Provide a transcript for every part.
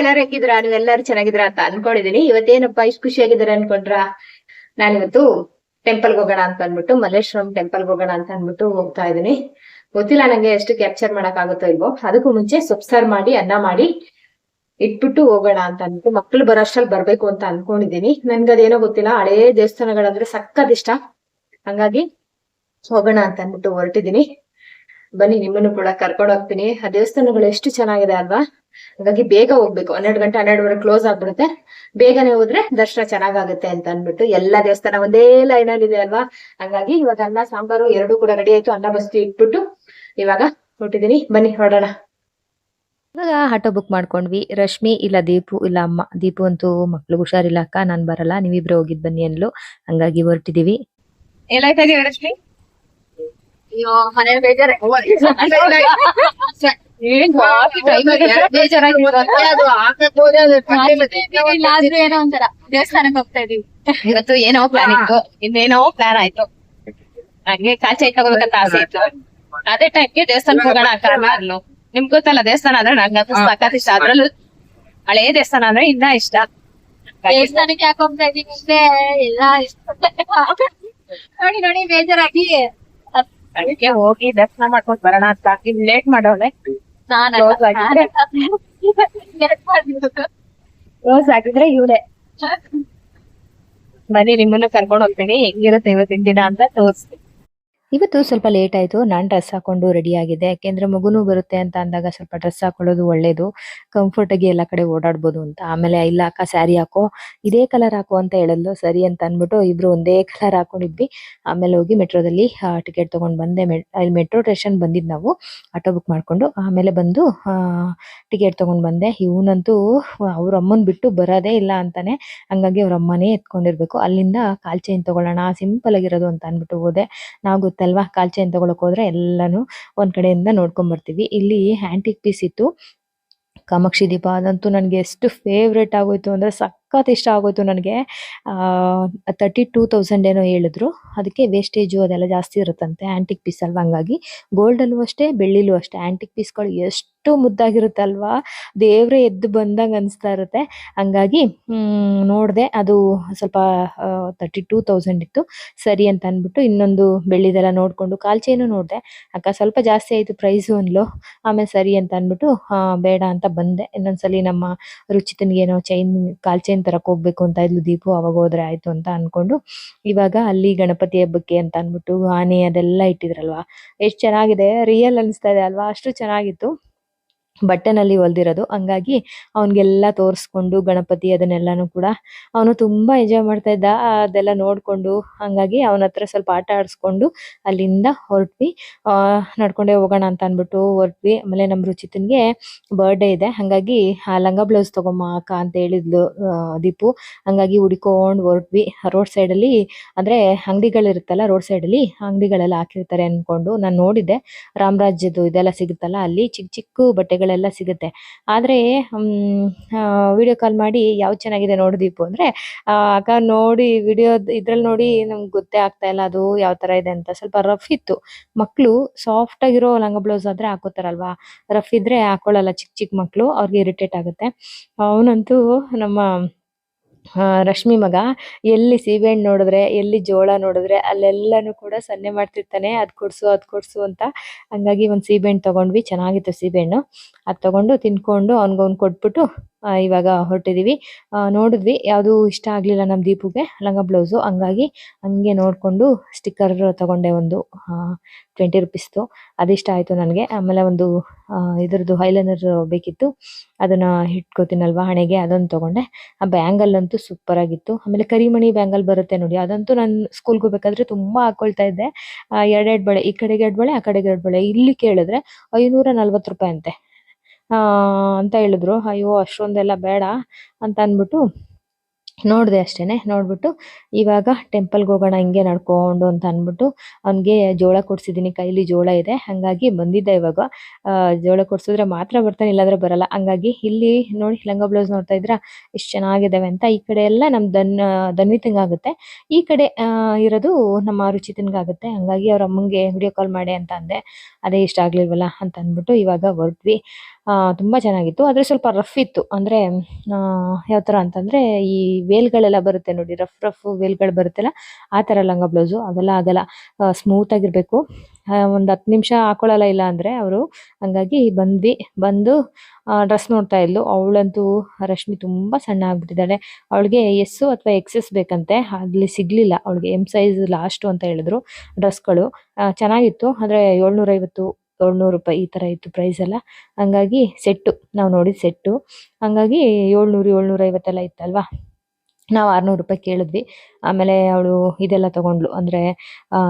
ಎಲ್ಲಾರು ಹೆಂಗಿದ್ರ ನೀವ್ ಎಲ್ಲಾರು ಚೆನ್ನಾಗಿದ್ರ ಅಂತ ಅನ್ಕೊಂಡಿದೀನಿ ಇವತ್ತೇನಪ್ಪ ಇಷ್ಟು ಅನ್ಕೊಂಡ್ರಾ ಅನ್ಕೊಂಡ್ರ? ನಾನಿವತ್ತು ಟೆಂಪಲ್ ಹೋಗೋಣ ಅಂತ ಅಂದ್ಬಿಟ್ಟು, ಮಲ್ಲೇಶ್ವರಂ ಟೆಂಪಲ್ ಹೋಗೋಣ ಅಂತ ಅಂದ್ಬಿಟ್ಟು ಹೋಗ್ತಾ ಇದೀನಿ ಗೊತ್ತಿಲ್ಲ ನಂಗೆ ಎಷ್ಟು ಕ್ಯಾಪ್ಚರ್ ಮಾಡಕ್ ಆಗುತ್ತೋ ಇಲ್ವೋ. ಅದಕ್ಕೂ ಮುಂಚೆ ಸೊಪ್ಸಾರ್ ಮಾಡಿ, ಅನ್ನ ಮಾಡಿ ಇಟ್ಬಿಟ್ಟು ಹೋಗೋಣ ಅಂತ ಅಂದ್ಬಿಟ್ಟು, ಮಕ್ಳು ಬರೋಷ್ಟ್ರಲ್ಲಿ ಬರ್ಬೇಕು ಅಂತ ಅನ್ಕೊಂಡಿದೀನಿ ನನ್ಗದೇನೋ ಗೊತ್ತಿಲ್ಲ. ಹಳೇ ದೇವಸ್ಥಾನಗಳಂದ್ರೆ ಸಕ್ಕತ್ ಇಷ್ಟ. ಹಂಗಾಗಿ ಹೋಗೋಣ ಅಂತ ಅಂದ್ಬಿಟ್ಟು ಹೊರಟಿದೀನಿ ಬನ್ನಿ, ನಿಮ್ಮನ್ನು ಕೂಡ ಕರ್ಕೊಂಡು ಹೋಗ್ತೀನಿ ಆ ದೇವಸ್ಥಾನಗಳು ಎಷ್ಟು ಚೆನ್ನಾಗಿದೆ ಅಲ್ವಾ? ಹಾಗಾಗಿ ಬೇಗ ಹೋಗ್ಬೇಕು. ಹನ್ನೆರಡು ಗಂಟೆ ಹನ್ನೆರಡುವರೆ ಕ್ಲೋಸ್ ಆಗ್ಬಿಡುತ್ತೆ. ಬೇಗನೆ ಹೋದ್ರೆ ದರ್ಶನ ಚೆನ್ನಾಗಾಗುತ್ತೆ ಅಂತ ಅಂದ್ಬಿಟ್ಟು ಎಲ್ಲಾ ದೇವಸ್ಥಾನ ಒಂದೇ ಲೈನ್ ಅಲ್ಲಿ ಇದೆ ಅಲ್ವಾ? ಹಂಗಾಗಿ ಇವಾಗ ಅನ್ನ ಸಾಂಬಾರು ಎರಡು ಕೂಡ ರೆಡಿ ಆಯ್ತು. ಅನ್ನ ಬಸ್ತಿ ಇಟ್ಬಿಟ್ಟು ಇವಾಗ ಹೊಟ್ಟಿದೀನಿ ಬನ್ನಿ ಹೊರಡೋಣ. ಇವಾಗ ಆಟೋ ಬುಕ್ ಮಾಡ್ಕೊಂಡ್ವಿ. ರಶ್ಮಿ ಇಲ್ಲ ದೀಪು ಇಲ್ಲ ಅಮ್ಮ. ದೀಪು ಅಂತೂ ಮಕ್ಳು ಹುಷಾರಿಲ್ಲ ಅಕ್ಕ. ನಾನ್ ಬರಲ್ಲ. ನೀವಿಬ್ರು ಹೋಗಿದ್ ಬನ್ನಿ ಅನ್ಲು ಹಂಗಾಗಿ ಹೊರಟಿದೀವಿ. ಏನಾಯ್ತಾ ಇದೀವಿ ರಶ್ಮಿ? ಅಯ್ಯೋ ಮನೇಲಿ ಬೇಜಾರ ಏನೋ ಒಂಥರ. ದೇವಸ್ಥಾನಕ್ಕೆ ಹೋಗ್ತಾ ಇದೀವಿ. ಇವತ್ತು ಏನೋ ಪ್ಲಾನ್ ಇತ್ತು. ಇನ್ನೇನೋ ಪ್ಲಾನ್ ಆಯ್ತು. ಹಂಗೆ ಕಾಚೆ ತಗೋಬೇಕಂತ ಆಸೆ ಇತ್ತು. ಅದೇ ಟೈಮ್ಗೆ ದೇವಸ್ಥಾನಕ್ಕೆ ಹೋಗೋಣ ಅಂತ ನಿಮ್ ನಿಮ್ಗ್ ಗೊತ್ತಲ್ಲ ದೇವಸ್ಥಾನ ಅಂದ್ರೆ ನಂಗಂತೂ ಸಖತ್ ಇಷ್ಟ ಅದ್ರಲ್ಲೂ ಹಳೇ ದೇವಸ್ಥಾನ ಅಂದ್ರೆ ಇನ್ನ ಇಷ್ಟ. ದೇವಸ್ಥಾನಕ್ಕೆ ಯಾಕೆ ಹೋಗ್ತಾ ಇದೀವಿ ಅಂದ್ರೆ ಎಲ್ಲ ನೋಡಿ ನೋಡಿ ಬೇಜಾರಾಗಿ. ಅದಕ್ಕೆ ಹೋಗಿ ದರ್ಶನ ಮಾಡ್ಕೊಂಡ್ ಬರೋಣ ಅಂತ. ಲೇಟ್ ಮಾಡೋಳೆ. ನಾನು Close ರೋಸ್ ಆಗಿದ್ರೆ ಇವಳೆ. ಬನ್ನಿ ನಿಮ್ಮನ್ನು ಕರ್ಕೊಂಡು ಹೋಗ್ತೀನಿ. ಹೆಂಗಿರುತ್ತೆ ಇವತ್ತಿನ ದಿನ ಅಂತ ತೋರಿಸ್ತೀನಿ. ಇವತ್ತು ಸ್ವಲ್ಪ ಲೇಟ್ ಆಯ್ತು. ನಾನ್ ಡ್ರೆಸ್ ಹಾಕೊಂಡು ರೆಡಿ ಆಗಿದೆ ಯಾಕೆಂದ್ರೆ ಮಗುನು ಬರುತ್ತೆ ಅಂತ ಅಂದಾಗ ಸ್ವಲ್ಪ ಡ್ರೆಸ್ ಹಾಕೊಳ್ಳೋದು ಒಳ್ಳೇದು. ಕಂಫರ್ಟ್ ಆಗಿ ಎಲ್ಲಾ ಕಡೆ ಓಡಾಡ್ಬೋದು ಅಂತ. ಆಮೇಲೆ ಇಲ್ಲ ಅಕ್ಕ ಸ್ಯಾರಿ ಹಾಕೋ. ಇದೇ ಕಲರ್ ಹಾಕೋ ಅಂತ ಹೇಳಲ್ಲೋ ಸರಿ ಅಂತ ಅಂದ್ಬಿಟ್ಟು ಇಬ್ರು ಒಂದೇ ಕಲರ್ ಹಾಕೊಂಡಿದ್ವಿ. ಆಮೇಲೆ ಹೋಗಿ ಮೆಟ್ರೋದಲ್ಲಿ ಟಿಕೆಟ್ ತಗೊಂಡ್ ಬಂದೆ. ಅಲ್ಲಿ ಮೆಟ್ರೋ ಸ್ಟೇಷನ್ ಬಂದಿದ್ ನಾವು. ಆಟೋ ಬುಕ್ ಮಾಡ್ಕೊಂಡು ಆಮೇಲೆ ಬಂದು ಟಿಕೆಟ್ ತಗೊಂಡ್ ಬಂದೆ. ಇವನಂತೂ ಅವ್ರ ಅಮ್ಮನ್ ಬಿಟ್ಟು ಬರೋದೇ ಇಲ್ಲ ಅಂತಾನೆ. ಹಂಗಾಗಿ ಅವ್ರ ಅಮ್ಮನೇ ಎತ್ಕೊಂಡಿರ್ಬೇಕು. ಅಲ್ಲಿಂದ ಕಾಲ್ ಚೈನ್ ತಗೊಳ್ಳೋಣ ಸಿಂಪಲ್ ಆಗಿರೋದು ಅಂತ ಅಂದ್ಬಿಟ್ಟು ಹೋದೆ. ನಾವು ಗೊತ್ತಲ್ವಾ ಕಾಲ್ ಚೈನ್ ತಗೊಳಕ್ ಹೋದ್ರೆ ಎಲ್ಲಾನು ಒಂದ್ ಕಡೆಯಿಂದ ನೋಡ್ಕೊಂಡ್ ಬರ್ತೀವಿ. ಇಲ್ಲಿ ಆಂಟಿಕ್ ಪೀಸ್ ಇತ್ತು. ಕಾಮಾಕ್ಷಿ ದೀಪ ಅದಂತೂ ನನಗೆ ಎಷ್ಟು ಫೇವ್ರೇಟ್ ಆಗೋಯ್ತು ಅಂದ್ರೆ ಸಖತ್ ಇಷ್ಟ ಆಗೋಯ್ತು ನನಗೆ. ತರ್ಟಿ ಟೂ ತೌಸಂಡ್ ಏನೋ ಹೇಳಿದ್ರು. ಅದಕ್ಕೆ ವೇಸ್ಟೇಜು ಅದೆಲ್ಲ ಜಾಸ್ತಿ ಇರುತ್ತಂತೆ ಆಂಟಿಕ್ ಪೀಸ್ ಅಲ್ವಾ? ಹಂಗಾಗಿ ಗೋಲ್ಡಲ್ಲೂ ಅಷ್ಟೇ, ಬೆಳ್ಳಿಲೂ ಅಷ್ಟೇ. ಆಂಟಿಕ್ ಪೀಸ್ಗಳು ಎಷ್ಟು ಮುದ್ದಾಗಿರುತ್ತೆ ಅಲ್ವಾ? ದೇವರೇ ಎದ್ದು ಬಂದಂಗೆ ಅನಿಸ್ತಾ ಇರುತ್ತೆ. ಹಂಗಾಗಿ ನೋಡಿದೆ. ಅದು ಸ್ವಲ್ಪ ತರ್ಟಿ ಟೂ ತೌಸಂಡ್ ಇತ್ತು. ಸರಿ ಅಂತ ಅಂದ್ಬಿಟ್ಟು ಇನ್ನೊಂದು ಬೆಳ್ಳಿದೆಲ್ಲ ನೋಡ್ಕೊಂಡು ಕಾಲ್ಚೇನು ನೋಡಿದೆ. ಅಕ್ಕ, ಸ್ವಲ್ಪ ಜಾಸ್ತಿ ಆಯಿತು ಪ್ರೈಸು ಅನ್ಲು ಆಮೇಲೆ ಸರಿ ಅಂತ ಅಂದ್ಬಿಟ್ಟು ಬೇಡ ಅಂತ ಬಂದೆ. ಇನ್ನೊಂದ್ಸಲಿ ನಮ್ಮ ರುಚಿತನಿಗೇನೋ ಚೈನ್, ಕಾಲ್ ಚೈನ್ ತರಕ್ ಹೋಗ್ಬೇಕು ಅಂತ ಇದ್ಲು ದೀಪು, ಅವಾಗ ಹೋದ್ರೆ ಆಯ್ತು ಅಂತ ಅನ್ಕೊಂಡು ಇವಾಗ ಅಲ್ಲಿ ಗಣಪತಿ ಹಬ್ಬಕ್ಕೆ ಅಂತ ಅಂದ್ಬಿಟ್ಟು ಆನೆ ಅದೆಲ್ಲ ಇಟ್ಟಿದ್ರಲ್ವಾ? ಎಷ್ಟ್ ಚೆನ್ನಾಗಿದೆ ರಿಯಲ್ ಅನಿಸ್ತಾ ಇದೆ ಅಲ್ವಾ? ಅಷ್ಟು ಚೆನ್ನಾಗಿತ್ತು. ಬಟ್ಟೆನಲ್ಲಿ ಹೊಲ್ದಿರೋದು. ಹಂಗಾಗಿ ಅವನಿಗೆಲ್ಲ ತೋರಿಸ್ಕೊಂಡು ಗಣಪತಿ ಅದನ್ನೆಲ್ಲಾನು ಕೂಡ ಅವನು ತುಂಬಾ ಎಂಜಾಯ್ ಮಾಡ್ತಾ ಇದ್ದ. ಅದೆಲ್ಲ ನೋಡ್ಕೊಂಡು ಹಂಗಾಗಿ ಅವನ ಹತ್ರ ಸ್ವಲ್ಪ ಆಟ ಆಡಿಸ್ಕೊಂಡು ಅಲ್ಲಿಂದ ಹೊರಟ್ವಿ. ನಡ್ಕೊಂಡೇ ಹೋಗೋಣ ಅಂತ ಅಂದ್ಬಿಟ್ಟು ಹೊರಟ್ವಿ. ಆಮೇಲೆ ನಮ್ಮ ರುಚಿತನ್ಗೆ ಬರ್ಡೇ ಇದೆ. ಹಂಗಾಗಿ ಲಂಗ ಬ್ಲೌಸ್ ತಗೊಂಬ ಅಕ್ಕ ಅಂತ ಹೇಳಿದ್ಲು ದೀಪು. ಹಂಗಾಗಿ ಹುಡ್ಕೊಂಡು ಹೊರಟ್ವಿ. ರೋಡ್ ಸೈಡ್ ಅಲ್ಲಿ ಅಂದ್ರೆ ಅಂಗಡಿಗಳಿರುತ್ತಲ್ಲ, ರೋಡ್ ಸೈಡ್ ಅಲ್ಲಿ ಅಂಗಡಿಗಳೆಲ್ಲ ಹಾಕಿರ್ತಾರೆ ಅನ್ಕೊಂಡು ನಾನು ನೋಡಿದ್ದೆ. ರಾಮರಾಜ್ಯದ್ದು ಇದೆಲ್ಲ ಸಿಗುತ್ತಲ್ಲ, ಅಲ್ಲಿ ಚಿಕ್ಕ ಚಿಕ್ಕ ಬಟ್ಟೆಗಳೆಲ್ಲ ಸಿಗುತ್ತೆ. ಆದ್ರೆ ವಿಡಿಯೋ ಕಾಲ್ ಮಾಡಿ ಯಾವ್ದು ಚೆನ್ನಾಗಿದೆ ನೋಡು ದೀಪು ಅಂದ್ರೆ ಆ, ಅಕ್ಕ ನೋಡಿ ವಿಡಿಯೋ ಇದ್ರಲ್ಲಿ ನೋಡಿ ನಮ್ಗೆ ಗೊತ್ತೇ ಆಗ್ತಾ ಇಲ್ಲ ಅದು ಯಾವ ತರ ಇದೆ ಅಂತ. ಸ್ವಲ್ಪ ರಫ್ ಇತ್ತು. ಮಕ್ಳು ಸಾಫ್ಟ್ ಆಗಿರೋ ಲಂಗ ಬ್ಲೌಸ್ ಆದ್ರೆ ಹಾಕೋತಾರಲ್ವಾ? ರಫ್ ಇದ್ರೆ ಹಾಕೊಳ್ಳಲ್ಲ ಚಿಕ್ಕ ಚಿಕ್ಕ ಮಕ್ಳು ಅವ್ರಿಗೆ ಇರಿಟೇಟ್ ಆಗುತ್ತೆ. ಅವನಂತೂ ನಮ್ಮ ರಶ್ಮಿ ಮಗ ಎಲ್ಲಿ ಸೀಬೆಹಣ್ಣು ನೋಡಿದ್ರೆ ಎಲ್ಲಿ ಜೋಳ ನೋಡಿದ್ರೆ ಅಲ್ಲೆಲ್ಲಾನು ಕೂಡ ಸನ್ನೆ ಮಾಡ್ತಿರ್ತಾನೆ ಅದ್ ಕೊಡ್ಸು ಅದ್ ಕೊಡ್ಸು ಅಂತ. ಹಂಗಾಗಿ ಒಂದ್ ಸೀಬೆಹಣ್ಣು ತಗೊಂಡ್ವಿ ಚೆನ್ನಾಗಿತ್ತು ಸೀಬೆಹಣ್ಣು. ಅದ್ ತಗೊಂಡು ತಿನ್ಕೊಂಡು ಅವ್ನ್ಗೊಂದ್ ಕೊಟ್ಬಿಟ್ಟು ಆ, ಇವಾಗ ಹೊರಟಿದೀವಿ. ಆ, ನೋಡಿದ್ವಿ. ಯಾವುದು ಇಷ್ಟ ಆಗ್ಲಿಲ್ಲ ನಮ್ಮ ದೀಪುಗೆ ಲಂಗ ಬ್ಲೌಸು. ಹಂಗಾಗಿ ಹಂಗೆ ನೋಡ್ಕೊಂಡು ಸ್ಟಿಕ್ಕರ್ ತಗೊಂಡೆ ಒಂದು ಟ್ವೆಂಟಿ ರುಪೀಸ್ದು ಅದಿಷ್ಟ ಆಯ್ತು ನನಗೆ. ಆಮೇಲೆ ಒಂದು ಇದರದ್ದು ಐಲೈನರ್ ಬೇಕಿತ್ತು. ಅದನ್ನ ಇಟ್ಕೋತೀನಲ್ವಾ ಹಣೆಗೆ ಅದೊಂದು ತಗೊಂಡೆ. ಆ ಬ್ಯಾಂಗಲ್ ಅಂತೂ ಸೂಪರ್ ಆಗಿತ್ತು. ಆಮೇಲೆ ಕರಿಮಣಿ ಬ್ಯಾಂಗಲ್ ಬರುತ್ತೆ ನೋಡಿ. ಅದಂತೂ ನಾನು ಸ್ಕೂಲ್ಗೆ ಹೋಗ್ಬೇಕಾದ್ರೆ ತುಂಬಾ ಹಾಕೊಳ್ತಾ ಇದ್ದೆ. ಎರಡೆರಡು ಬಳೆ ಈ ಕಡೆಗೆ ಎರಡು ಬಳೆ ಆ ಕಡೆಗೆ ಎರಡು ಬಳೆ. ಇಲ್ಲಿ ಕೇಳಿದ್ರೆ ಐನೂರ ನಲ್ವತ್ತು ರೂಪಾಯಿ ಅಂತೆ. ಅಂತ ಹೇಳಿದ್ರು. ಅಯ್ಯೋ, ಅಷ್ಟೊಂದೆಲ್ಲ ಬೇಡ ಅಂತ ಅಂದ್ಬಿಟ್ಟು ನೋಡಿದೆ ಅಷ್ಟೇನೆ. ನೋಡ್ಬಿಟ್ಟು ಇವಾಗ ಟೆಂಪಲ್ಗೆ ಹೋಗೋಣ, ಹಿಂಗೆ ನಡ್ಕೊಂಡು ಅಂತ ಅಂದ್ಬಿಟ್ಟು ಅವ್ನಿಗೆ ಜೋಳ ಕೊಡ್ಸಿದ್ದೀನಿ ಕೈಲಿ ಜೋಳ ಇದೆ. ಹಂಗಾಗಿ ಬಂದಿದ್ದೆ ಇವಾಗ. ಜೋಳ ಕೊಡ್ಸಿದ್ರೆ ಮಾತ್ರ ಬರ್ತಾನೆ, ಇಲ್ಲಾಂದ್ರೆ ಬರಲ್ಲ. ಹಂಗಾಗಿ ಇಲ್ಲಿ ನೋಡಿ, ಲಂಗ ಬ್ಲೌಸ್ ನೋಡ್ತಾ ಇದ್ರ ಎಷ್ಟು ಚೆನ್ನಾಗಿದ್ದಾವೆ ಅಂತ. ಈ ಕಡೆ ಎಲ್ಲ ನಮ್ಮ ದನ್ ದನ್ವಿತಂಗಾಗುತ್ತೆ ಈ ಕಡೆ ಇರೋದು ನಮ್ಮ ರುಚಿತನ್ಗಾಗುತ್ತೆ ಹಂಗಾಗಿ ಅವ್ರ ಅಮ್ಮಂಗೆ ವಿಡಿಯೋ ಕಾಲ್ ಮಾಡಿ ಅಂತ ಅಂದೆ. ಅದೇ ಇಷ್ಟ ಆಗ್ಲಿಲ್ವಲ್ಲ ಅಂತ ಅಂದ್ಬಿಟ್ಟು ಇವಾಗ ಹೊರಟ್ವಿ. ತುಂಬಾ ಚೆನ್ನಾಗಿತ್ತು. ಆದರೆ ಸ್ವಲ್ಪ ರಫ್ ಇತ್ತು. ಅಂದ್ರೆ ಯಾವ ಥರ ಅಂತಂದ್ರೆ, ಈ ವೇಲ್ಗಳೆಲ್ಲ ಬರುತ್ತೆ ನೋಡಿ ರಫ್ ರಫ್ ವೇಲ್ಗಳು ಬರುತ್ತಲ್ಲ, ಆ ಥರ ಲಂಗ ಬ್ಲೌಸು ಅವೆಲ್ಲ ಆಗಲ್ಲ. ಸ್ಮೂತ್ ಆಗಿರಬೇಕು. ಒಂದು ಹತ್ತು ನಿಮಿಷ ಹಾಕೊಳ್ಳಲ್ಲ, ಇಲ್ಲ ಅಂದ್ರೆ ಅವರು ಹಂಗಾಗಿ ಬಂದ್ವಿ. ಬಂದು ಡ್ರೆಸ್ ನೋಡ್ತಾ ಇದ್ಲು. ಅವಳಂತೂ ರಶ್ಮಿ ತುಂಬಾ ಸಣ್ಣ ಆಗ್ಬಿಟ್ಟಿದ್ದಾಳೆ. ಅವಳಿಗೆ ಎಸ್ಸು ಅಥವಾ ಎಕ್ಸಸ್ ಬೇಕಂತೆ. ಅಲ್ಲಿ ಸಿಗಲಿಲ್ಲ. ಅವಳಿಗೆ ಎಂ ಸೈಜ್ ಲಾಸ್ಟು ಅಂತ ಹೇಳಿದ್ರು ಡ್ರೆಸ್ಗಳು. ಚೆನ್ನಾಗಿತ್ತು. ಆದ್ರೆ ಏಳ್ನೂರ ಐವತ್ತು ಏಳ್ನೂರು ರೂಪಾಯಿ ಈ ತರ ಇತ್ತು ಪ್ರೈಸ್ ಎಲ್ಲ. ಹಂಗಾಗಿ ಸೆಟ್ಟು, ನಾವು ನೋಡಿದ ಸೆಟ್ಟು. ಹಂಗಾಗಿ ಏಳ್ನೂರು ಏಳ್ನೂರ ಐವತ್ತೆಲ್ಲ ಇತ್ತಲ್ವಾ? ನಾವು ಆರ್ನೂರು ರೂಪಾಯಿ ಕೇಳಿದ್ವಿ. ಆಮೇಲೆ ಅವಳು ಇದೆಲ್ಲ ತಗೊಂಡ್ಲು ಅಂದ್ರೆ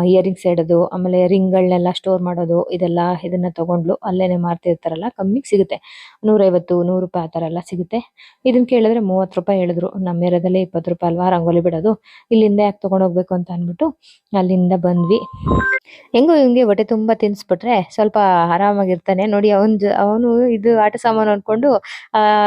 ಇಯರಿಂಗ್ಸ್ ಇಡೋದು ಆಮೇಲೆ ರಿಂಗ್ಗಳನ್ನೆಲ್ಲ ಸ್ಟೋರ್ ಮಾಡೋದು, ಇದೆಲ್ಲ ಇದನ್ನ ತಗೊಂಡ್ಲು ಅಲ್ಲೇನೆ ಮಾರ್ತಿರ್ತಾರಲ್ಲ ಕಮ್ಮಿಗೆ ಸಿಗುತ್ತೆ. ನೂರೈವತ್ತು, ನೂರು ರೂಪಾಯಿ ಆ ಥರ ಎಲ್ಲ ಸಿಗುತ್ತೆ. ಇದನ್ನ ಕೇಳಿದ್ರೆ ಮೂವತ್ತು ರೂಪಾಯಿ ಹೇಳಿದ್ರು. ನಮ್ಮ ಏರಿಯಾದಲ್ಲಿ ಇಪ್ಪತ್ತು ರೂಪಾಯಿ ಅಲ್ವಾ, ರಂಗೋಲಿ ಬಿಡೋದು. ಇಲ್ಲಿಂದ ಯಾಕೆ ತಗೊಂಡೋಗ್ಬೇಕು ಅಂತ ಅಂದ್ಬಿಟ್ಟು ಅಲ್ಲಿಂದ ಬಂದ್ವಿ. ಹೆಂಗೋ ಹಿಂಗೆ ಹೊಟ್ಟೆ ತುಂಬಾ ತಿನ್ಸ್ಬಿಟ್ರೆ ಸ್ವಲ್ಪ ಆರಾಮಾಗಿರ್ತಾನೆ. ನೋಡಿ, ಅವನ್ ಅವನು ಇದು ಆಟ ಸಾಮಾನು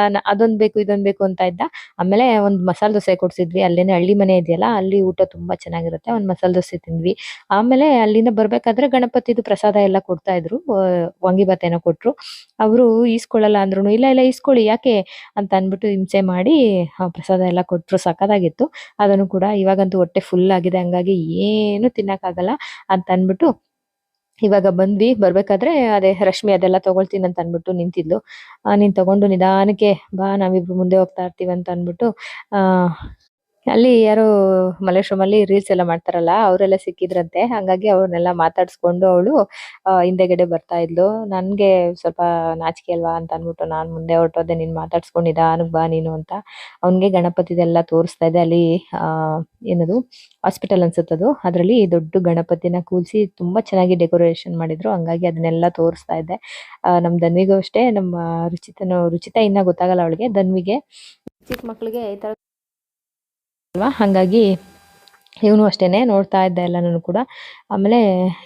ನ- ಅದೊಂದ್ ಬೇಕು, ಇದೊಂದ್ ಬೇಕು ಅಂತ ಇದ್ದ. ಆಮೇಲೆ ಒಂದು ಮಸಾಲೆ ದೋಸೆ ಕೊಡ್ಸಿದ್ವಿ. ಅಲ್ಲೇನೆ ಹಳ್ಳಿ ಮನೆ ಇದೆಯಲ್ಲ ಅಲ್ಲಿ ಊಟ ತುಂಬಾ ಚೆನ್ನಾಗಿರುತ್ತೆ. ಒಂದ್ ಮಸಾಲ ದೋಸೆ ತಿಂದ್ವಿ. ಆಮೇಲೆ ಅಲ್ಲಿಂದ ಬರ್ಬೇಕಾದ್ರೆ ಗಣಪತಿದು ಪ್ರಸಾದ ಎಲ್ಲ ಕೊಡ್ತಾ ಇದ್ರು. ಆ, ವಾಂಗಿಭಾತ್ ಏನೋ ಕೊಟ್ರು. ಅವರು ಈಸ್ಕೊಳ್ಳಲ್ಲ ಅಂದ್ರು ಇಲ್ಲ ಇಲ್ಲ ಈಸ್ಕೊಳ್ಳಿ ಯಾಕೆ? ಅಂತ ಅನ್ಬಿಟ್ಟು ಹಿಂಸೆ ಮಾಡಿ ಪ್ರಸಾದ ಎಲ್ಲ ಕೊಟ್ರು. ಸಖತ್ತಾಗಿತ್ತು ಅದನ್ನು ಕೂಡ ಇವಾಗಂತೂ ಹೊಟ್ಟೆ ಫುಲ್ ಆಗಿದೆ. ಹಂಗಾಗಿ ಏನು ತಿನ್ನಕ್ಕಾಗಲ್ಲ ಅಂತ ಅನ್ಬಿಟ್ಟು ಇವಾಗ ಬಂದ್ವಿ. ಬರ್ಬೇಕಾದ್ರೆ ಅದೇ ರಶ್ಮಿ ಅದೆಲ್ಲ ತಗೊಳ್ತೀನಿ ಅಂತ ಅನ್ಬಿಟ್ಟು ನಿಂತಿದ್ಲು. ನೀನ್ ತಗೊಂಡು ನಿಧಾನಕ್ಕೆ ಬಾ ನಾವಿಬ್ರು ಮುಂದೆ ಹೋಗ್ತಾ ಇರ್ತೀವಿ ಅಂತ ಅನ್ಬಿಟ್ಟು ಆ ಅಲ್ಲಿ ಯಾರು ಮಲ್ಲೇಶ್ವರಮಲ್ಲಿ ರೀಲ್ಸ್ ಎಲ್ಲ ಮಾಡ್ತಾರಲ್ಲ, ಅವರೆಲ್ಲ ಸಿಕ್ಕಿದ್ರಂತೆ. ಹಂಗಾಗಿ ಅವ್ರನ್ನೆಲ್ಲ ಮಾತಾಡ್ಸ್ಕೊಂಡು ಅವಳು ಹಿಂದೆಗಡೆ ಬರ್ತಾ ಇದ್ಲು. ನನ್ಗೆ ಸ್ವಲ್ಪ ನಾಚಿಕೆ ಅಲ್ವಾ ಅಂತ ಅನ್ಬಿಟ್ಟು ನಾನ್ ಮುಂದೆ ಹೊರಟೋದೆ, ನೀನ್ ಮಾತಾಡ್ಸ್ಕೊಂಡು ನಿಧಾನಕ್ ಬಾ ನೀನು ಅಂತ. ಅವನ್ಗೆ ಗಣಪತಿದೆಲ್ಲ ತೋರಿಸ್ತಾ ಇದೆ. ಅಲ್ಲಿ ಏನದು ಹಾಸ್ಪಿಟಲ್ ಅನ್ಸುತ್ತದು ಅದರಲ್ಲಿ ದೊಡ್ಡ ಗಣಪತಿನ ಕೂಲ್ಸಿ ತುಂಬಾ ಚೆನ್ನಾಗಿ ಡೆಕೋರೇಷನ್ ಮಾಡಿದ್ರು. ಹಂಗಾಗಿ ಅದನ್ನೆಲ್ಲ ತೋರಿಸ್ತಾ ಇದ್ದೆ ನಮ್ಮ ನಮ್ ಧನ್ವಿಗೂ ಅಷ್ಟೇ. ನಮ್ಮ ರುಚಿತನು, ರುಚಿತ ಇನ್ನ ಗೊತ್ತಾಗಲ್ಲ ಅವಳಿಗೆ. ದನ್ವಿಗೆ ಚಿಕ್ಕ ಮಕ್ಕಳಿಗೆ ಈ ತರ ಅಲ್ವಾ? ಹಾಗಾಗಿ ಇವನು ಅಷ್ಟೇನೆ ನೋಡ್ತಾ ಇದ್ದ ಎಲ್ಲಾನು ಕೂಡ. ಆಮೇಲೆ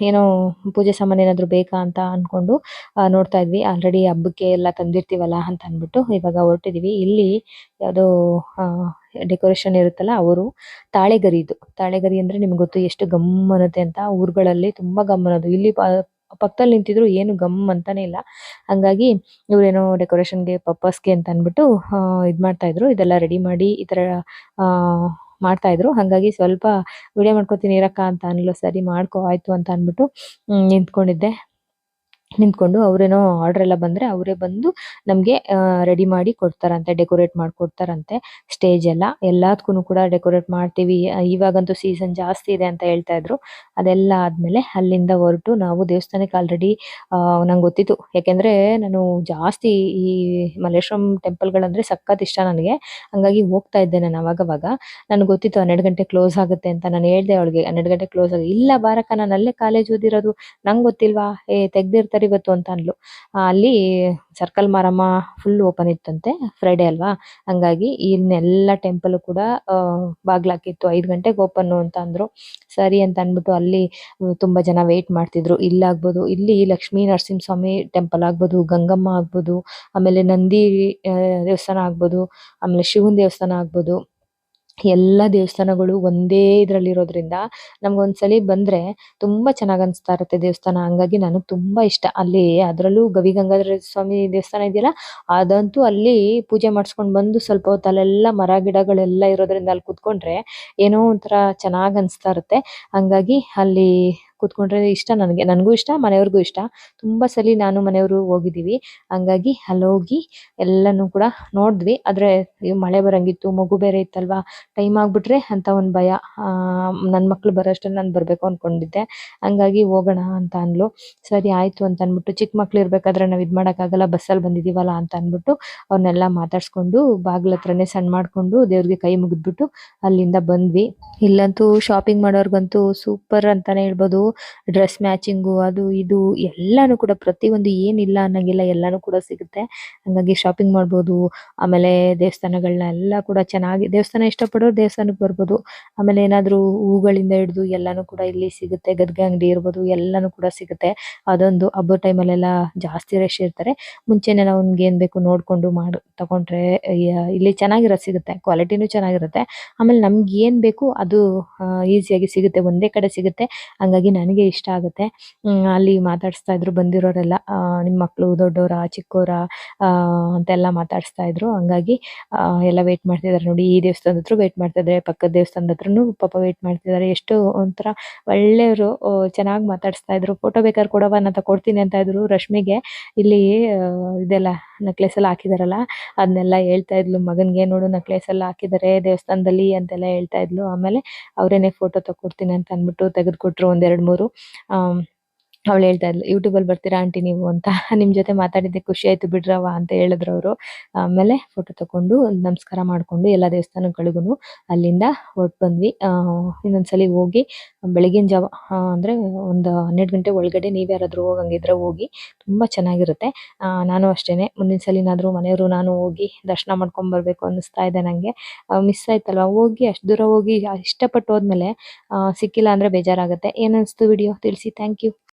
ಏನೋ ಪೂಜೆ ಸಾಮಾನು ಏನಾದರೂ ಬೇಕಾ ಅಂತ ಅಂದ್ಕೊಂಡು ನೋಡ್ತಾ ಇದ್ವಿ. ಆಲ್ರೆಡಿ ಹಬ್ಬಕ್ಕೆ ಎಲ್ಲ ತಂದಿರ್ತೀವಲ್ಲ ಅಂತ ಅಂದ್ಬಿಟ್ಟು ಇವಾಗ ಹೊರಟಿದೀವಿ. ಇಲ್ಲಿ ಯಾವುದೋ ಡೆಕೋರೇಷನ್ ಇರುತ್ತಲ್ಲ ಅವರು, ತಾಳೆಗರಿದು. ತಾಳೆಗರಿ ಅಂದರೆ ನಿಮ್ಗೆ ಗೊತ್ತು ಎಷ್ಟು ಗಮ್ಮನತೆ ಅಂತ ಊರುಗಳಲ್ಲಿ ತುಂಬ ಗಮ್ಮನದು. ಇಲ್ಲಿ ಪಕ್ಕದಲ್ಲಿ ನಿಂತಿದ್ರು ಏನು ಗಮ್ ಅಂತಾನೆ ಇಲ್ಲ. ಹಂಗಾಗಿ ಇವ್ರೇನೋ ಡೆಕೋರೇಷನ್ಗೆ ಪರ್ಪಸ್ಗೆ ಅಂತ ಅಂದ್ಬಿಟ್ಟು ಇದು ಮಾಡ್ತಾ ಇದ್ರು. ಇದೆಲ್ಲ ರೆಡಿ ಮಾಡಿ ಈ ಆ, ಮಾಡ್ತಾ ಇದ್ರು. ಹಂಗಾಗಿ ಸ್ವಲ್ಪ ವಿಡಿಯೋ ಮಾಡ್ಕೊತೀನಿ ಇರಕ್ಕ ಅಂತ ಅನ್ಲೋ. ಸರಿ ಮಾಡ್ಕೋ, ಆಯ್ತು ಅಂತ ಅಂದ್ಬಿಟ್ಟು ನಿಂತ್ಕೊಂಡಿದ್ದೆ. ನಿಂತ್ಕೊಂಡು ಅವ್ರೇನೋ ಆರ್ಡರ್ ಎಲ್ಲ ಬಂದ್ರೆ ಅವರೇ ಬಂದು ನಮ್ಗೆ ರೆಡಿ ಮಾಡಿ ಕೊಡ್ತಾರಂತೆ ಡೆಕೋರೇಟ್ ಮಾಡ್ಕೊಡ್ತಾರಂತೆ ಸ್ಟೇಜ್ ಎಲ್ಲ. ಎಲ್ಲದಕ್ಕೂ ಕೂಡ ಡೆಕೋರೇಟ್ ಮಾಡ್ತೀವಿ. ಇವಾಗಂತೂ ಸೀಸನ್ ಜಾಸ್ತಿ ಇದೆ ಅಂತ ಹೇಳ್ತಾ ಇದ್ರು. ಅದೆಲ್ಲ ಆದ್ಮೇಲೆ ಅಲ್ಲಿಂದ ಹೊರಟು ನಾವು ದೇವಸ್ಥಾನಕ್ಕೆ ಆಲ್ರೆಡಿ ನಂಗೆ ಗೊತ್ತಿತ್ತು. ಯಾಕೆಂದ್ರೆ ನಾನು ಜಾಸ್ತಿ ಈ ಮಲ್ಲೇಶ್ವರಂ ಟೆಂಪಲ್ಗಳಂದ್ರೆ ಸಖತ್ ಇಷ್ಟ ನನಗೆ. ಹಂಗಾಗಿ ಹೋಗ್ತಾ ಇದ್ದೆ ನಾನು ಅವಾಗವಾಗ. ನನಗೆ ಗೊತ್ತಿತ್ತು ಹನ್ನೆರಡು ಗಂಟೆ ಕ್ಲೋಸ್ ಆಗುತ್ತೆ ಅಂತ ನಾನು ಹೇಳ್ದೆ ಅವಳಿಗೆ. ಹನ್ನೆರಡು ಗಂಟೆ ಕ್ಲೋಸ್ ಆಗಿ, ಇಲ್ಲ ಬಾರಕ್ಕ, ನಾನು ಅಲ್ಲೇ ಕಾಲೇಜ್ ಓದಿರೋದು. ನಂಗೆ ಗೊತ್ತಿಲ್ವಾ? ಏ, ತೆಗ್ದಿರ್ತಾರೆ ಇವತ್ತು ಅಂತ ಅಂದ್ಲು. ಅಲ್ಲಿ ಸರ್ಕಲ್ ಮಾರಮ್ಮ ಫುಲ್ ಓಪನ್ ಇತ್ತಂತೆ ಫ್ರೈಡೇ ಅಲ್ವಾ? ಹಂಗಾಗಿ ಇನ್ನೆಲ್ಲ ಟೆಂಪಲ್ ಕೂಡ ಬಾಗ್ಲಾಕಿತ್ತು. ಐದು ಗಂಟೆಗೆ ಓಪನ್ ಅಂತ ಅಂದ್ರು. ಸರಿ ಅಂತ ಅನ್ಬಿಟ್ಟು ಅಲ್ಲಿ ತುಂಬಾ ಜನ ವೇಟ್ ಮಾಡ್ತಿದ್ರು. ಇಲ್ಲಾಗ್ಬೋದು ಇಲ್ಲಿ ಲಕ್ಷ್ಮೀ ನರಸಿಂಹಸ್ವಾಮಿ ಟೆಂಪಲ್ ಆಗ್ಬೋದು, ಗಂಗಮ್ಮ ಆಗ್ಬೋದು, ಆಮೇಲೆ ನಂದಿ ದೇವಸ್ಥಾನ ಆಗ್ಬೋದು, ಆಮೇಲೆ ಶಿವನ್ ದೇವಸ್ಥಾನ ಆಗ್ಬೋದು. ಎಲ್ಲ ದೇವಸ್ಥಾನಗಳು ಒಂದೇ ಇದ್ರಲ್ಲಿ ಇರೋದ್ರಿಂದ ಒಂದ್ಸಲ ಬಂದ್ರೆ ತುಂಬಾ ಚೆನ್ನಾಗ್ ಅನ್ಸ್ತಾ ಇರುತ್ತೆ ದೇವಸ್ಥಾನ. ಹಂಗಾಗಿ ನನಗೆ ತುಂಬಾ ಇಷ್ಟ. ಅಲ್ಲಿ ಅದ್ರಲ್ಲೂ ಗವಿ ಗಂಗಾಧರ ಸ್ವಾಮಿ ದೇವಸ್ಥಾನ ಇದೆಯಲ್ಲ, ಅದಂತೂ ಅಲ್ಲಿ ಪೂಜೆ ಮಾಡಿಸ್ಕೊಂಡ್ ಬಂದು ಸ್ವಲ್ಪ ಹೊತ್ತು ಅಲ್ಲೆಲ್ಲ ಮರ ಗಿಡಗಳೆಲ್ಲ ಇರೋದ್ರಿಂದ ಅಲ್ಲಿ ಕುತ್ಕೊಂಡ್ರೆ ಏನೋ ಒಂಥರ ಚೆನ್ನಾಗ್ ಅನ್ಸ್ತಾ ಇರುತ್ತೆ. ಹಂಗಾಗಿ ಅಲ್ಲಿ ಕುತ್ಕೊಂಡ್ರೆ ಇಷ್ಟ ನನಗೆ, ನನಗೂ ಇಷ್ಟ, ಮನೆಯವ್ರಿಗೂ ಇಷ್ಟ. ತುಂಬಾ ಸಲ ನಾನು ಮನೆಯವರು ಹೋಗಿದ್ದೀವಿ. ಹಂಗಾಗಿ ಅಲ್ಲೋಗಿ ಎಲ್ಲಾನು ಕೂಡ ನೋಡಿದ್ವಿ. ಆದರೆ ಮಳೆ ಬರಂಗಿತ್ತು, ಮಗು ಬೇರೆ ಇತ್ತಲ್ವಾ? ಟೈಮ್ ಆಗಿಬಿಟ್ರೆ ಅಂತ ಒಂದು ಭಯ. ನನ್ನ ಮಕ್ಕಳು ಬರೋಷ್ಟರಲ್ಲಿ ನಾನು ಬರಬೇಕು ಅಂದ್ಕೊಂಡಿದ್ದೆ ಹಂಗಾಗಿ ಹೋಗೋಣ ಅಂತ ಅನ್ಲು ಸರಿ ಆಯಿತು ಅಂತ ಅಂದ್ಬಿಟ್ಟು ಚಿಕ್ಕ ಮಕ್ಳು ಇರ್ಬೇಕಾದ್ರೆ ನಾವು ಇದು ಮಾಡೋಕ್ಕಾಗಲ್ಲ ಬಸ್ಸಲ್ಲಿ ಬಂದಿದ್ದೀವಲ್ಲ ಅಂತ ಅಂದ್ಬಿಟ್ಟು ಅವ್ರನ್ನೆಲ್ಲ ಮಾತಾಡ್ಸ್ಕೊಂಡು ಬಾಗಿಲ ಹತ್ರನೇ ಸಣ್ಣ ಮಾಡ್ಕೊಂಡು ದೇವ್ರಿಗೆ ಕೈ ಮುಗಿದ್ಬಿಟ್ಟು ಅಲ್ಲಿಂದ ಬಂದ್ವಿ. ಇಲ್ಲಂತೂ ಶಾಪಿಂಗ್ ಮಾಡೋರ್ಗಂತೂ ಸೂಪರ್ ಅಂತಾನೆ ಹೇಳ್ಬೋದು. ಡ್ರೆಸ್ ಮ್ಯಾಚಿಂಗು ಅದು ಇದು ಎಲ್ಲಾನು ಕೂಡ ಪ್ರತಿಯೊಂದು ಏನಿಲ್ಲ ಅನ್ನಂಗಿಲ್ಲ, ಎಲ್ಲಾನು ಕೂಡ ಸಿಗುತ್ತೆ. ಹಂಗಾಗಿ ಶಾಪಿಂಗ್ ಮಾಡ್ಬೋದು, ಆಮೇಲೆ ದೇವಸ್ಥಾನಗಳನ್ನ ಎಲ್ಲ ಕೂಡ ಚೆನ್ನಾಗಿ, ದೇವಸ್ಥಾನ ಇಷ್ಟಪಡೋರು ದೇವಸ್ಥಾನಕ್ಕೆ ಬರ್ಬೋದು. ಆಮೇಲೆ ಏನಾದ್ರು ಹೂಗಳಿಂದ ಹಿಡಿದು ಎಲ್ಲಾನು ಕೂಡ ಇಲ್ಲಿ ಸಿಗುತ್ತೆ ಗದ್ಗೆ ಅಂಗಡಿ ಇರ್ಬೋದು, ಎಲ್ಲಾನು ಕೂಡ ಸಿಗುತ್ತೆ. ಅದೊಂದು ಹಬ್ಬದ ಟೈಮಲ್ಲೆಲ್ಲ ಜಾಸ್ತಿ ರಶ್ ಇರ್ತಾರೆ. ಮುಂಚೆನೆ ನಾವು ಏನ್ ಬೇಕು ನೋಡ್ಕೊಂಡು ಮಾಡ್, ತಗೊಂಡ್ರೆ ಇಲ್ಲಿ ಚೆನ್ನಾಗಿರೋ ಸಿಗುತ್ತೆ ಕ್ವಾಲಿಟಿನೂ ಚೆನ್ನಾಗಿರುತ್ತೆ. ಆಮೇಲೆ ನಮ್ಗೆ ಏನ್ ಬೇಕು ಅದು ಈಸಿಯಾಗಿ ಸಿಗುತ್ತೆ, ಒಂದೇ ಕಡೆ ಸಿಗುತ್ತೆ. ಹಂಗಾಗಿ ನನಗೆ ಇಷ್ಟ ಆಗುತ್ತೆ. ಅಲ್ಲಿ ಮಾತಾಡಿಸ್ತಾ ಇದ್ರು, ಬಂದಿರೋರೆಲ್ಲ ನಿಮ್ಮ ಮಕ್ಕಳು ದೊಡ್ಡವರ ಚಿಕ್ಕವರ ಅಂತೆಲ್ಲ ಮಾತಾಡಿಸ್ತಾ ಇದ್ರು. ಹಂಗಾಗಿ ಎಲ್ಲ ವೇಟ್ ಮಾಡ್ತಿದ್ದಾರೆ ನೋಡಿ. ಈ ದೇವಸ್ಥಾನದ ಹತ್ರ ವೇಟ್ ಮಾಡ್ತಿದ್ದಾರೆ ಪಕ್ಕದ ದೇವಸ್ಥಾನದ ಹತ್ರನೂ ಪಾಪ ವೇಟ್ ಮಾಡ್ತಿದ್ದಾರೆ ಎಷ್ಟು ಒಂಥರ ಒಳ್ಳೆಯವರು ಚೆನ್ನಾಗಿ ಮಾತಾಡಿಸ್ತಾ ಇದ್ರು. ಫೋಟೋ ಬೇಕಾದ್ರೆ ಕೊಡವ ನಾನು ಕೊಡ್ತೀನಿ ಅಂತ ಇದ್ರು ರಶ್ಮಿಗೆ. ಇಲ್ಲಿ ಇದೆಲ್ಲ ನೆಕ್ಲೆಸ್ ಎಲ್ಲ ಹಾಕಿದಾರಲ್ಲ ಅದನ್ನೆಲ್ಲ ಹೇಳ್ತಾ ಇದ್ಲು, ಮಗನಿಗೆ ನೋಡು ನೆಕ್ಲೆಸ್ ಎಲ್ಲ ಹಾಕಿದ್ದಾರೆ ದೇವಸ್ಥಾನದಲ್ಲಿ, ಅಂತೆಲ್ಲ ಹೇಳ್ತಾ ಇದ್ಲು. ಆಮೇಲೆ ಅವರೇನೆ ಫೋಟೋ ತಕ್ಕೊಡ್ತೀನಿ ಅಂತ ಅಂದ್ಬಿಟ್ಟು ತೆಗೆದುಕೊಟ್ರು ಒಂದೆರಡು ಮೂರು. ಅವಳು ಹೇಳ್ತಾ ಇದ್ಲು ಯೂಟ್ಯೂಬಲ್ಲಿ ಬರ್ತೀರಾ ಆಂಟಿ ನೀವು ಅಂತ. ನಿಮ್ ಜೊತೆ ಮಾತಾಡಿದ್ದೆ ಖುಷಿ ಆಯ್ತು ಬಿಡ್ರವ ಅಂತ ಹೇಳಿದ್ರು ಅವರು. ಆಮೇಲೆ ಫೋಟೋ ತಕೊಂಡು ನಮಸ್ಕಾರ ಮಾಡಿಕೊಂಡು ಎಲ್ಲ ದೇವಸ್ಥಾನಗಳಿಗೂ ಅಲ್ಲಿಂದ ಹೊರಟು ಬಂದ್ವಿ. ಇನ್ನೊಂದ್ಸಲಿ ಹೋಗಿ ಬೆಳಗಿನ ಜಾವ ಅಂದ್ರೆ ಒಂದು ಹನ್ನೆರಡು ಗಂಟೆ ಒಳಗಡೆ ನೀವ್ ಯಾರಾದರೂ ಹೋಗಂಗಿದ್ರೆ ಹೋಗಿ ತುಂಬಾ ಚೆನ್ನಾಗಿರುತ್ತೆ. ನಾನು ಅಷ್ಟೇನೆ. ಮುಂದಿನ ಸಲಿನಾದ್ರೂ ಮನೆಯವರು ನಾನು ಹೋಗಿ ದರ್ಶನ ಮಾಡ್ಕೊಂಡ್ ಬರ್ಬೇಕು ಅನ್ನಿಸ್ತಾ ಇದೆ ನಂಗೆ. ಮಿಸ್ ಆಯ್ತಲ್ವಾ? ಹೋಗಿ ಅಷ್ಟು ದೂರ ಹೋಗಿ, ಇಷ್ಟಪಟ್ಟು ಹೋದ್ಮೇಲೆ ಸಿಕ್ಕಿಲ್ಲ ಅಂದ್ರೆ ಬೇಜಾರಾಗುತ್ತೆ. ಏನನ್ಸ್ತು ಅನ್ಸ್ತು ವಿಡಿಯೋ ತಿಳಿಸಿ. Thank you